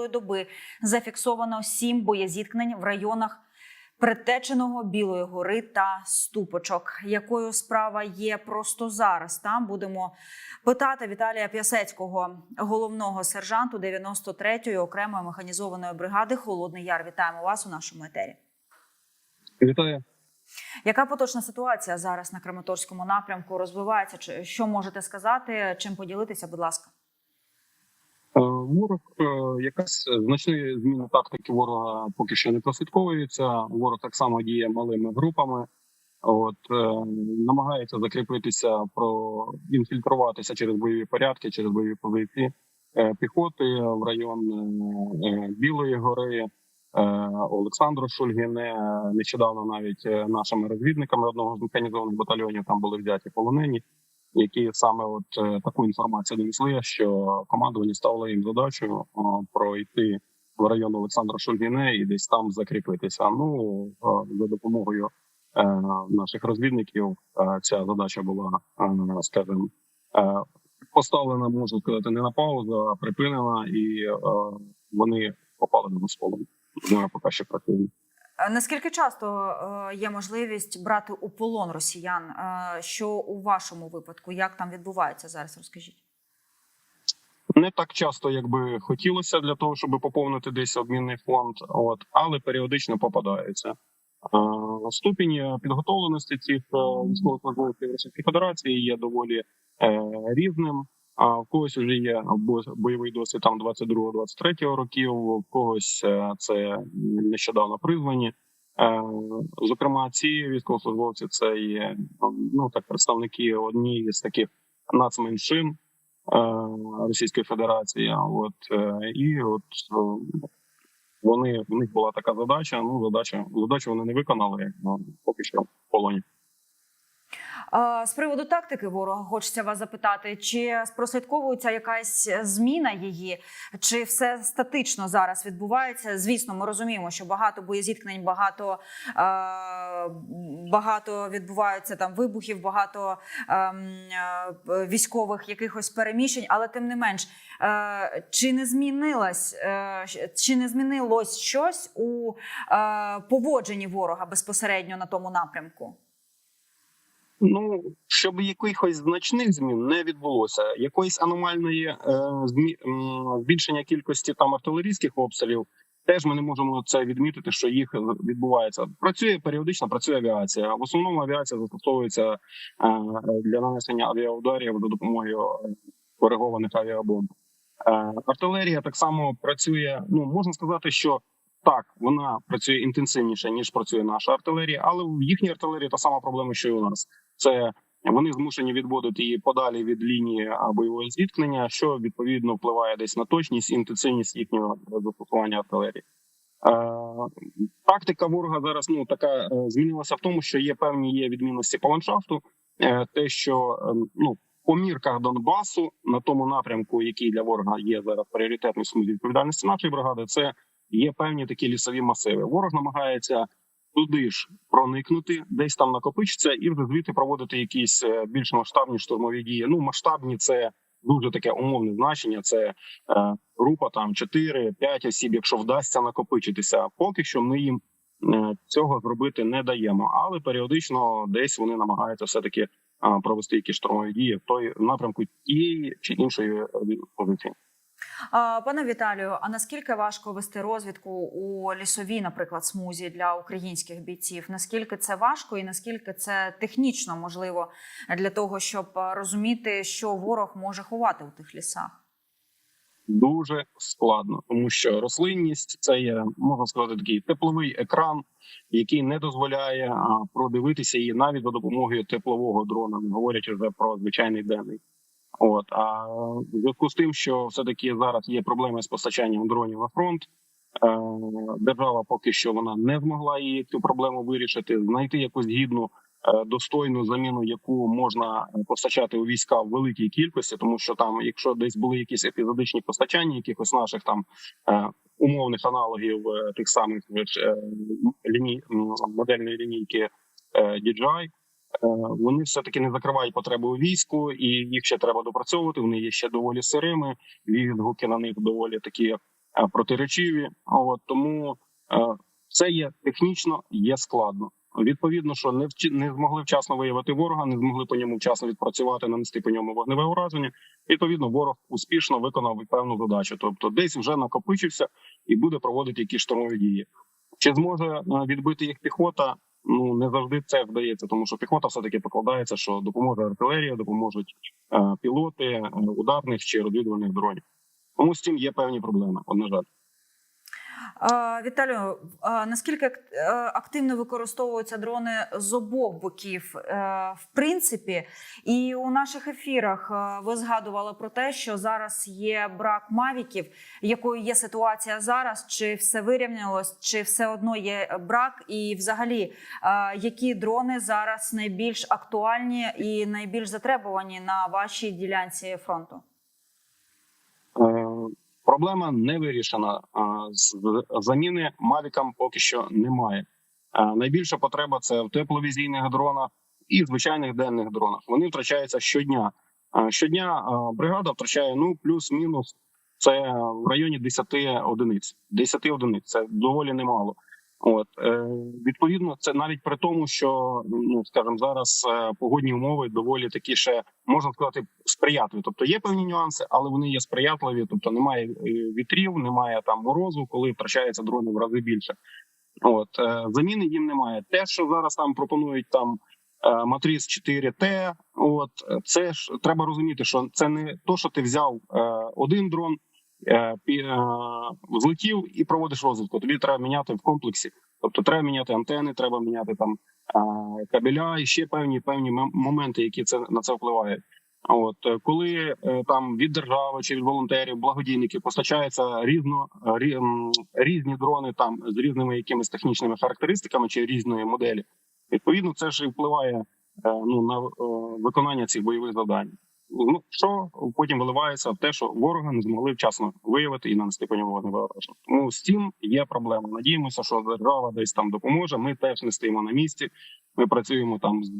минулої доби зафіксовано сім боєзіткнень в районах. Предтеченого Білої гори та Ступочок. Якою справа є просто зараз? Там будемо питати Віталія П'ясецького, головного сержанту 93-ї окремої механізованої бригади Холодний Яр. Вітаємо вас у нашому етері. Вітаю. Яка поточна ситуація зараз на Краматорському напрямку розвивається? Що можете сказати? Чим поділитися? Будь ласка. Е, Ворог е, якась значної зміни тактики ворога поки що не прослідковується. Ворог так само діє малими групами. От е, намагається закріпитися, про інфільтруватися через бойові порядки, через бойові позиції е, піхоти в район е, Білої гори, е, Олександру Шульгіне. Е, Нещодавно навіть е, нашими розвідниками одного з механізованих батальйонів там були взяті полонені. Які саме от е, таку інформацію донесли, що командування ставило їм задачу о, пройти в район Олександра Шульгіне і десь там закріпитися. Ну е, за допомогою е, наших розвідників е, ця задача була, е, скажімо, е, поставлена, можна сказати, не на паузу, а припинена, і е, вони попали до полон. Ми поки що працюємо. Е, Наскільки часто е, є можливість брати у полон росіян? Е, Що у вашому випадку? Як там відбувається зараз? Розкажіть. Не так часто, як би хотілося для того, щоб поповнити десь обмінний фонд, от але періодично попадаються. Е, Ступінь підготовленості цих військовослужбовців Російської Федерації є доволі різним. А в когось вже є бойовий досвід там 22-23 років, в когось е, це нещодавно призвані. Е, Зокрема, ці військовослужбовці це є ну так представники однієї з таких нацменшин е, Російської Федерації. От і от вони в них була така задача. Ну задача задачу вони не виконали. Ну, поки що в полоні. З приводу тактики ворога хочеться вас запитати, чи прослідковується якась зміна її, чи все статично зараз відбувається? Звісно, ми розуміємо, що багато боєзіткнень, багато, е, багато відбуваються там вибухів, багато ем, е, військових якихось переміщень, але тим не менш, е, чи не змінилось, е, чи не змінилось щось у поводженні ворога безпосередньо на тому напрямку? Ну щоб якихось значних змін не відбулося, якоїсь аномальної е, збільшення кількості там артилерійських обстрілів. Теж ми не можемо це відмітити, що їх відбувається. Працює періодично, працює авіація. В основному авіація застосовується е, для нанесення авіаударів за допомогою е, коригованих авіабомб. Е, артилерія так само працює. Ну можна сказати, що так вона працює інтенсивніше ніж працює наша артилерія, але в їхній артилерії та сама проблема, що і у нас. Це вони змушені відводити її подалі від лінії бойового зіткнення, що відповідно впливає десь на точність і інтенсивність їхнього застосування артилерії. Е, тактика ворога зараз ну така е, змінилася в тому, що є певні є відмінності по ландшафту. Е, те, що е, ну по мірках Донбасу на тому напрямку, який для ворога є зараз пріоритетною смузі відповідальності нашої бригади, це є певні такі лісові масиви. Ворог намагається туди ж проникнути, десь там накопичиться, і вже звідти проводити якісь е, більш масштабні штурмові дії. Ну масштабні це дуже таке умовне значення. Це е, група там 4-5 осіб, якщо вдасться накопичитися. Поки що ми їм е, цього зробити не даємо, але періодично десь вони намагаються все таки провести якісь штурмові дії в той напрямку тієї чи іншої е, позиції. Пане Віталію, а наскільки важко вести розвідку у лісовій, наприклад, смузі для українських бійців? Наскільки це важко, і наскільки це технічно можливо для того, щоб розуміти, що ворог може ховати у тих лісах? дуже складно, тому що рослинність це є можна сказати такий тепловий екран, який не дозволяє продивитися її навіть за допомогою теплового дрона, говорячи вже про звичайний денний. От а в зв'язку з тим, що все таки зараз є проблеми з постачанням дронів на фронт. е, Держава поки що вона не змогла її цю проблему вирішити, знайти якусь гідну е, достойну заміну, яку можна постачати у війська в великій кількості, тому що там, якщо десь були якісь епізодичні постачання, якихось наших там е, умовних аналогів тих самих ліній модельної лінійки DJI, вони все таки не закривають потреби у війську, і їх ще треба допрацьовувати. Вони є ще доволі сирими. Відгуки на них доволі такі е, протиречиві. От тому е, це є технічно, є складно. Відповідно, що не вчи- не змогли вчасно виявити ворога, не змогли по ньому вчасно відпрацювати, нанести по ньому вогневе ураження. Відповідно, ворог успішно виконав певну задачу. Тобто, десь вже накопичився і буде проводити якісь штурмові дії. Чи зможе е, відбити їх піхота? Ну не завжди це вдається, тому що піхота все таки покладається, що допоможе артилерія, допоможуть е, пілоти е, ударних чи розвідувальних дронів. Тому з цим є певні проблеми. одне жаль. Віталію, наскільки е, активно використовуються дрони з обох боків? Е, В принципі, і у наших ефірах е, ви згадували про те, що зараз є брак мавіків. Якою є ситуація зараз? Чи все вирівнялось, чи все одно є брак? І, взагалі, які дрони зараз найбільш актуальні і найбільш затребувані на вашій ділянці фронту? Проблема не вирішена. Заміни мавікам поки що немає. Найбільша потреба це в тепловізійних дронах і звичайних денних дронах. Вони втрачаються щодня. Щодня бригада втрачає ну плюс-мінус. Це в районі 10 одиниць. 10 одиниць це доволі немало. От е, відповідно, це навіть при тому, що ну скажімо, зараз е, погодні умови доволі такі ще можна сказати сприятливі. Тобто є певні нюанси, але вони є сприятливі. Тобто немає е, вітрів, немає там морозу, коли втрачається дрони в рази більше. От е, заміни їм немає. Те, що зараз там пропонують там е, матріс 4Т, от це ж треба розуміти, що це не то, що ти взяв один дрон. Е, е, Злетів і проводиш розвідку. Тобі треба міняти в комплексі. Тобто треба міняти антени, треба міняти там е, кабеля і ще певні певні мом- моменти, які це на це впливають. От коли там від держави чи від волонтерів, благодійників постачаються різно різні дрони там з різними якимись технічними характеристиками чи різної моделі, відповідно, це ж і впливає ну на виконання цих бойових завдань. Ну що потім виливається в те, що ворога не змогли вчасно виявити і нанести по ньому вогневе ураження. Тому з цим є проблема. Надіємося, що держава десь там допоможе. Ми теж не стоїмо на місці. Ми працюємо там з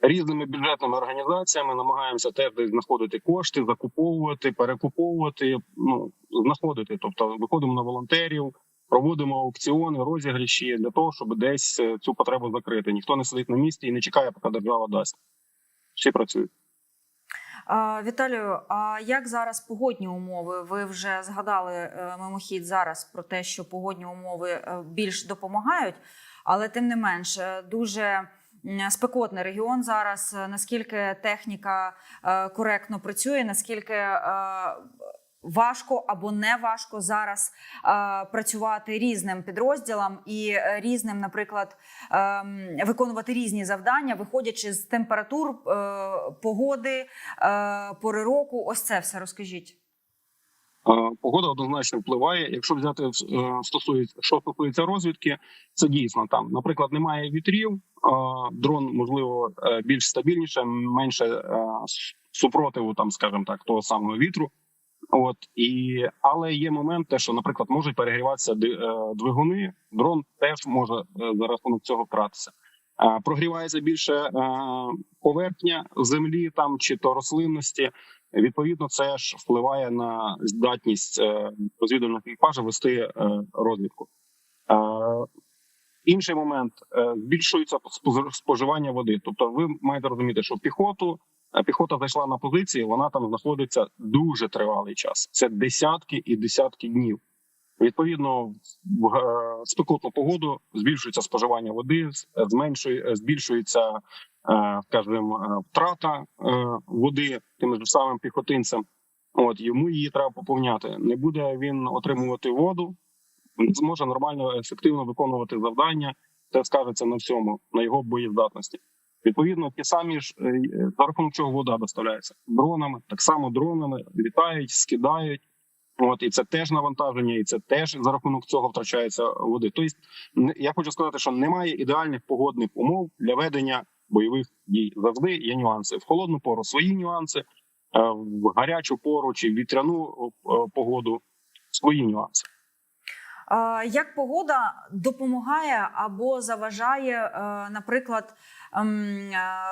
різними бюджетними організаціями, намагаємося теж десь знаходити кошти, закуповувати, перекуповувати. Ну знаходити. Тобто, виходимо на волонтерів, проводимо аукціони, розіграші для того, щоб десь е, цю потребу закрити. Ніхто не сидить на місці і не чекає, поки держава дасть. Всі працюють. Віталію, а як зараз погодні умови? Ви вже згадали е, мимохід зараз про те, що погодні умови е, більш допомагають, але тим не менш е, дуже спекотний регіон зараз. Наскільки техніка коректно працює, наскільки важко або не важко зараз е, працювати різним підрозділам і е, різним, наприклад, ем, виконувати різні завдання, виходячи з температур, е, погоди, е, пори року. Ось це все розкажіть. Е, Погода однозначно впливає. Якщо взяти е, стосується, що стосується розвідки, це дійсно там, наприклад, немає вітрів. е, Дрон можливо е, більш стабільніше, менше е, супротиву, там, скажімо так, того самого вітру. От і але є момент, те, що, наприклад, можуть перегріватися е, двигуни. Дрон теж може е, за рахунок цього втратися. Е, Прогрівається більше поверхня землі там чи то рослинності. Відповідно, це ж впливає на здатність розвідувальних екіпажів вести розвідку. Інший момент збільшується споживання води. Тобто, ви маєте розуміти, що піхоту піхота зайшла на позиції, вона там знаходиться дуже тривалий час. Це десятки і десятки днів. Відповідно, в е, спекотну погоду збільшується споживання води, зменшує, збільшується, е, скажімо, е, втрата води тим же самим піхотинцям. От йому її треба поповняти. Не буде він отримувати воду, не зможе нормально ефективно виконувати завдання. Це скажеться на всьому, на його боєздатності. Відповідно, ті самі ж е, за рахунок чого вода доставляється дронами, так само дронами літають, скидають. От і це теж навантаження, і це теж за рахунок цього втрачається води. Тобто, я хочу сказати, що немає ідеальних погодних умов для ведення бойових дій. Завжди є нюанси в холодну пору. Свої нюанси, е, в гарячу пору чи в вітряну е, погоду свої нюанси. Е, Як погода допомагає або заважає, е, наприклад, е,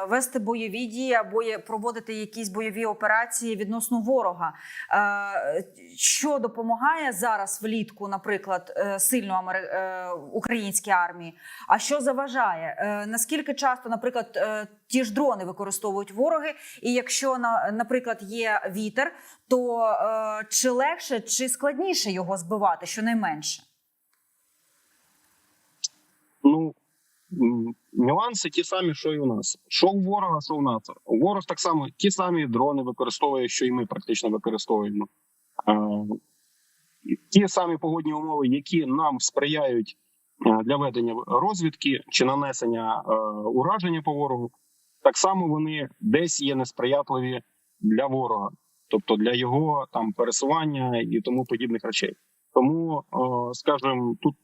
вести бойові дії або проводити якісь бойові операції відносно ворога? Е, Що допомагає зараз влітку, наприклад, е, сильно е, українській армії? А що заважає? Е, Наскільки часто, наприклад, е, ті ж дрони використовують вороги? І якщо на- наприклад є вітер, то е, чи легше чи складніше його збивати, щонайменше? Ну м, нюанси ті самі, що і у нас. Що у ворога, що у нас. Ворог так само ті самі дрони використовує, що і ми практично використовуємо. Ті самі погодні умови, які нам сприяють для ведення розвідки чи нанесення ураження по ворогу, так само вони десь є несприятливі для ворога, тобто для його там пересування і тому подібних речей. Тому, скажімо, тут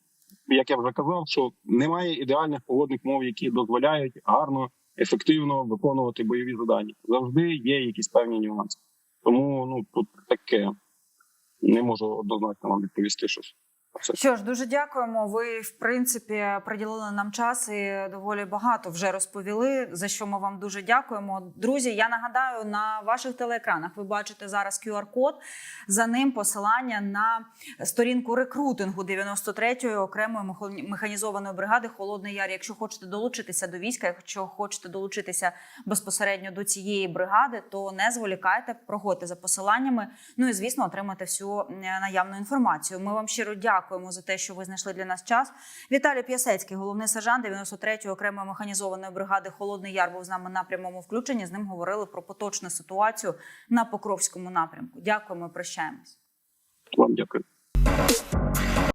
як я вже казав, що немає ідеальних погодних мов, які дозволяють гарно, ефективно виконувати бойові завдання. Завжди є якісь певні нюанси. Тому ну тут таке не можу однозначно вам відповісти щось. Що ж, дуже дякуємо. Ви, в принципі, приділили нам час і доволі багато вже розповіли. За що ми вам дуже дякуємо. Друзі, я нагадаю, на ваших телеекранах ви бачите зараз QR-код. За ним посилання на сторінку рекрутингу 93-ї окремої механі- механізованої бригади Холодний Яр. Якщо хочете долучитися до війська, якщо хочете долучитися безпосередньо до цієї бригади, то не зволікайте, проходьте за посиланнями. Ну і звісно, отримати всю наявну інформацію. Ми вам щиро дякуємо за те, що ви знайшли для нас час. Віталій П'ясецький, головний сержант 93-ї окремої механізованої бригади Холодний Яр, був з нами на прямому включенні. З ним говорили про поточну ситуацію на Покровському напрямку. Дякуємо, прощаємось. вам дякую.